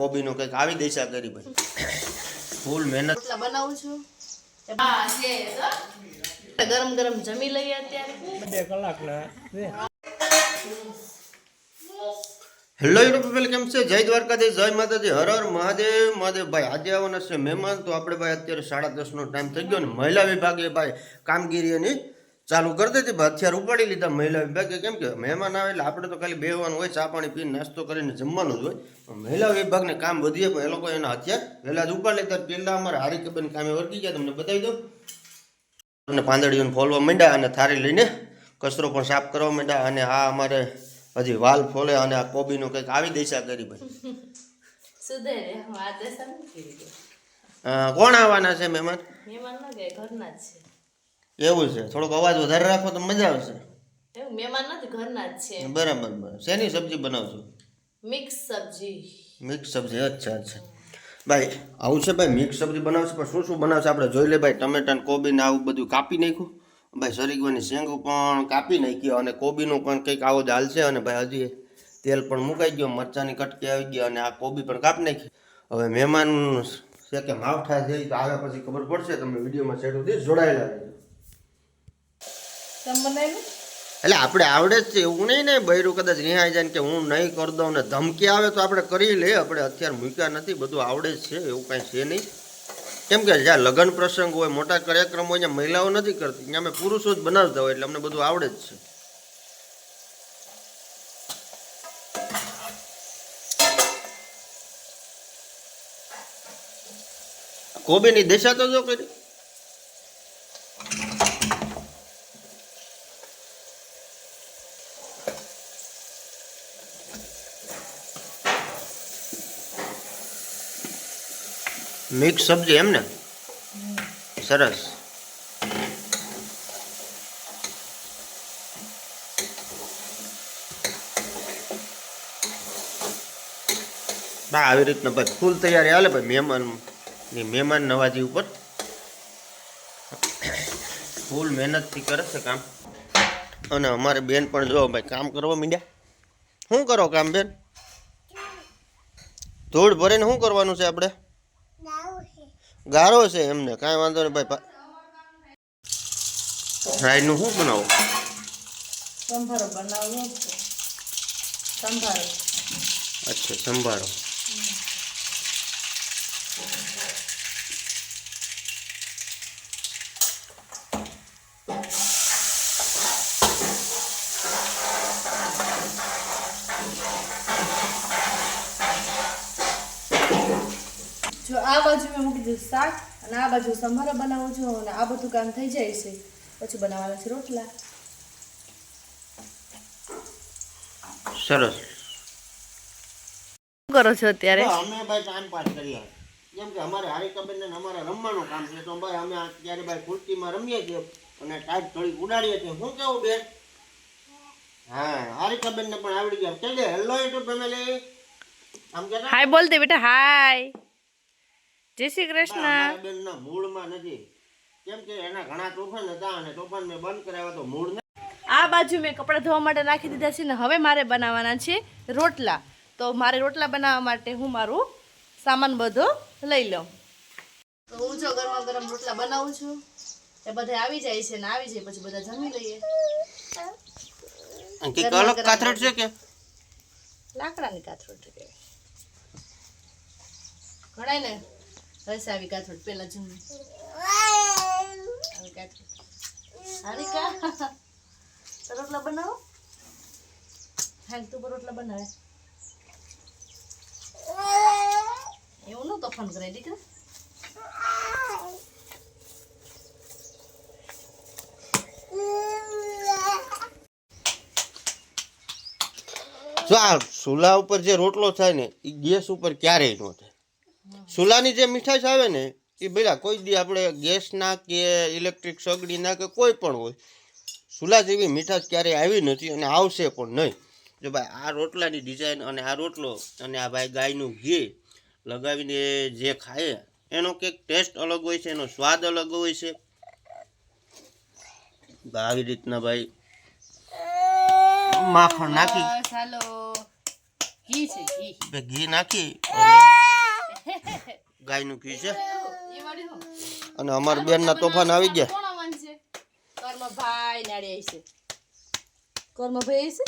કોબીનો કંઈક આવી દેશા કરી ભાઈ ફૂલ મહેનત. બનાવું છું. હા છે ગરમ ગરમ જમી લઈએ અત્યારે. બે કલાકના. હેલો યુટ્યુબ ફેમિલી કેમ છે? જય દ્વારકાધીશ જય માતાજી. હર હર મહાદેવ. મહાદેવ ભાઈ આજે આવવાના છે મહેમાન. તો આપણે ભાઈ અત્યારે સાડા દસનો ટાઈમ થઈ ગયો ને. મહિલા વિભાગે ભાઈ કામગીરી એની ચાલુ કરી દીધી હથિયાર ઉપાડી લીધા મહિલા વિભાગે. કેમ કે મહેમાન આવે એટલે આપણે તો ખાલી બેહવાનું હોય ચા પાણી પીને નાસ્તો કરીને જમવાનું જ હોય. મહિલા વિભાગને કામ વધીએ પણ એ લોકો એના હથિયાર પહેલાં જ ઉપાડી લીધા. પહેલાં અમારે હારી કબન કામે વર્ગી ગયા. તમને બતાવી દઉં. અને પાંદડીઓને ફોલવા માંડ્યા અને થારી લઈને કચરો પણ સાફ કરવા માંડ્યા. અને આ અમારે હજી વાલ ફોલે અને આ કોબીનો કંઈક આવી દેશા કરી ભાઈ. કોણ આવવાના છે મહેમાન? મહેમાન ઘરના જ છે. એવું છે. થોડોક અવાજ વધારે રાખો તો મજા આવશે. મહેમાન નથી ઘરના જ છે. બરાબર બરાબર. શેની સબ્જી બનાવશો? મિક્સ સબ્જી. મિક્સ સબ્જી અચ્છા અચ્છા. ભાઈ આવું છે ભાઈ મિક્સ સબ્જી બનાવશે પણ શું શું બનાવશે? આપણે જોઈ લે ભાઈ ટમેટા ને કોબી ને આવું બધું કાપી નાખ્યું. ભાઈ સરીગવાની શેંગું પણ કાપી નાખી અને કોબીનું પણ કંઈક આવો હાલ છે અને ભાઈ હજી તેલ પણ મુકાઈ ગયો મરચાંની કટકી આવી ગઈ અને આ કોબી પણ કાપી નાખી. હવે મહેમાન છે કે માવઠા છે તો આવે પછી ખબર પડશે તમને વિડીયોમાં છેડું જોડાયેલા રહેજો. તમે એટલે આપણે આવડે જ છે, એવું નહીં ને બૈરું કદાચ રિહાઈ જાય કે હું નહીં કરી દઉં ને ધમકી આવે તો આપણે કરી લઈએ, આપણે અત્યારે મૂક્યા નથી, બધું આવડે જ છે, એવું કાંઈ છે નહીં. કેમ કે જ્યાં લગ્ન પ્રસંગ હોય, મોટા કાર્યક્રમ હોય, ત્યાં મહિલાઓ નથી કરતી, ત્યાં અમે પુરુષો જ બનાવતા હોય, એટલે અમને બધું આવડે જ છે. કોબીની દિશા તો જો કરી. મિક્સ સબ્જી એમ ને? સરસ. બા, આવી રીતના ભાઈ ફૂલ તૈયારી હાલે ભાઈ મહેમાન, ની મહેમાન નવાજી ઉપર. ફૂલ મહેનતથી કરે છે કામ. અને અમારે બેન પણ જો ભાઈ કામ કરવા માંડ્યા. શું કરો કામ બેન? ધૂળ ભરીને શું કરવાનું છે આપણે? ગારો છે એમને કાંઈ વાંધો નહીં ભાઈ રાઈનું શું બનાવો? સંભારો બનાવો સંભારો. અચ્છા સંભાળો આ બાજુ મેં મૂકી દીધું શાક અને આ બાજુ સંભારો બનાવું છું અને આ બધું કામ થઈ જાય છે. પછી બનાવવાના છે રોટલા. સરસ. શું કરો છો અત્યારે? અમે ભાઈ ટાઈમ પાસ કરીએ જેમ કે અમારે હારી કબીર ને અમારે રમવાનું કામ છે. તો ભાઈ અમે અત્યારે ભાઈ કુર્તીમાં રમીએ છીએ અને ટાઈટ થોડી ઉડાડીએ છીએ. શું કેવું બેન? હા હારી કબીર ને પણ આવડી ગયા. કે હેલો યુટ્યુબ ફેમિલી આમ કે હાય બોલ દે બેટા હાય જય શ્રી કૃષ્ણ. બેનના મૂળમાં નથી. કેમ કે એના ઘણા તોફાન હતા અને તોફાન મેં બંધ કરાવ્યા તો મૂળ આ બાજુ મેં કપડાં ધોવા માટે નાખી દીધા છે ને હવે મારે બનાવવાના છે રોટલા. તો મારે રોટલા બનાવવા માટે હું મારું સામાન બધો લઈ લઉં. તો હું જો ગરમા ગરમ રોટલા બનાવું છું. એ બધે આવી જાય છે ને આવી જાય પછી બધા જમી લઈએ. કે કલક કાથરટ છે કે? લાકડાની કાથરોટ કહેવાય ઘણાય ને? હશે આવી કાથરોટ પેલા જૂની આવી કાથરોટ હારિકા રોટલા બનાવો. હાલ તું રોટલા બનાવે. એવું નું તોફાન કરે દીકરા? જો આ ચૂલા ઉપર જે રોટલો થાય ને એ ગેસ ઉપર ક્યારેય ન થાય. ચૂલાની જે મીઠાશ આવે ને એ ભલા કોઈ દી આપણે ગેસના કે ઇલેક્ટ્રિક સગડીના કે કોઈ પણ હોય ચૂલા જેવી મીઠાશ ક્યારેય આવી નથી અને આવશે પણ નહીં. જો ભાઈ આ રોટલાની ડિઝાઇન અને આ રોટલો અને આ ભાઈ ગાયનું ઘી લગાવીને જે ખાય એનો કંઈક ટેસ્ટ અલગ હોય છે એનો સ્વાદ અલગ હોય છે. આવી રીતના ભાઈ માખણ નાખી. ઘી છે ઘી. નાખી ગાયનું ઘી છે. એ વાળી હો અને અમારા બેનના તોફાન આવી ગયા. કોણ આવવાનું છે? કર્મ ભાઈ નાડી આવી છે. કર્મ ભાઈ આવી છે?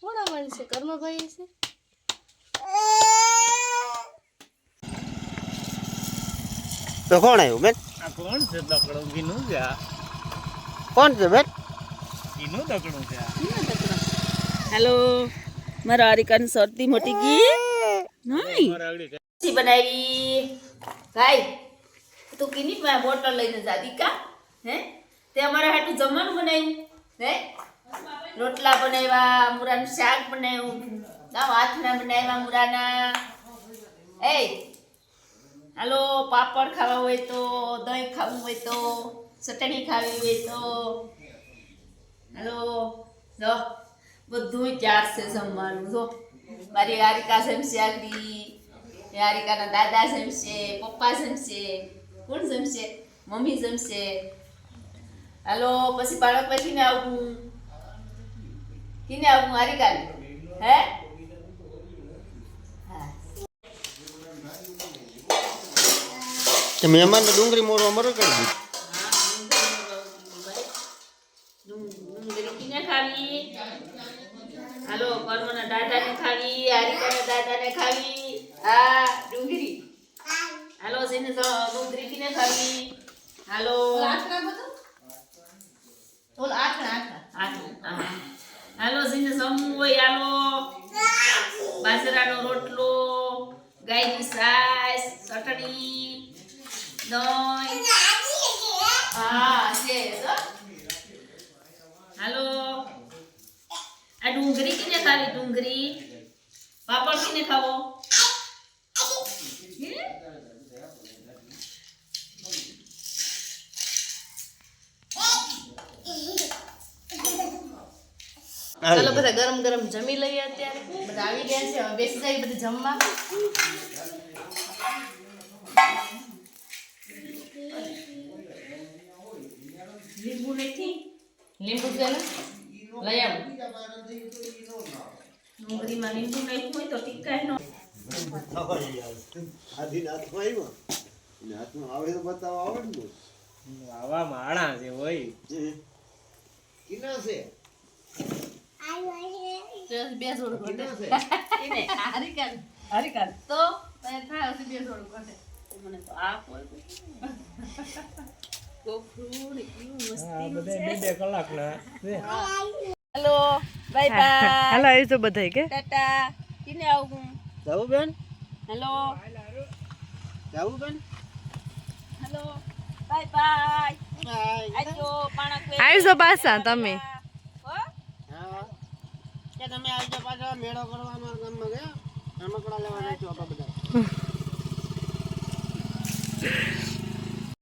કોણ આવવાનું છે? કર્મ ભાઈ આવી છે? તો કોણ આવ્યું બેન? આ કોણ છે દકડું? ઘીનું છે આ. કોણ છે બેન? ઘીનું દકડું છે આ. હેલો. મારા હારિકાની શરતી મોટી ગઈ નહીં. છે. ખીચડી બનાવી. ભાઈ, તું કીની પાસે બોટલ લઈને જાતી કા હે? તે અમારા હાટું જમવાનું બનાવ્યું. હે? રોટલા બનાવ્યા, મુરાનું શાક બનાવ્યું. ના હાથના બનાવ્યા મુરાના. એ હાલો, પાપડ ખાવા હોય તો, દહીં ખાવું હોય તો, ચટણી ખાવી હોય તો. હાલો, જો બધું ચાર છે જમવાનું, જો. મારી હારિકા જમશે આગળી હારિકાના દાદા જમશે પપ્પા જમશે કોણ જમશે મમ્મી જમશે હાલો પછી બાળક પછી ને આવું કિને આવું હારિકાને હે હા તે મહેમાનને ડુંગળી મોરો અમારો કરી દીધું ડુંગળી કિને ખાવી હાલો કર્મના દાદાને ખાવી હારિકાના દાદાને ખાવી હા ડુંગળી હાલો જેને તો ડુંગળી કિને ખાવી હાલો. બોલ. હાલો જેને જમવું હોય હાલો. બાજરાનો રોટલો ગાયની સાસ ચટણી દહીં. હા છે હાલો. આ ડુંગળી કિને ખાવી ડુંગળી? પાપડ કિને ખાવો? ચાલો બધા ગરમ ગરમ જમી લઈએ અત્યારે. બધા આવી ગયા છે હવે બેસી જાય બધા જમવા. લીંબુ નથી? લીંબુ છે ને? લઈ આવો. ડુંગળીમાં લીંબુ નાખ્યું હોય તો ટીકાય નો આવા માણા છે હોય. તો બે જોડ ઘટે એને હરિકા હરિકા તો થાય બે જોડ ઘટે મને તો આ કોઈ કોફરું ને કેવું મસ્ત આ બધા બે બે કલાકના. છે હેલો બાય બાય. હાલો આવી તો બધા કે? ટાટા. કિને આવું જાવું બેન? હેલો. જાવું બેન? હેલો. Bye bye. આજો પાણક વે આવીશો પાછા તમે. કે તમે આવજો પાછા મેળો કરવા અમારા ગામમાં ગયા. રમકડા લેવા છો બધા.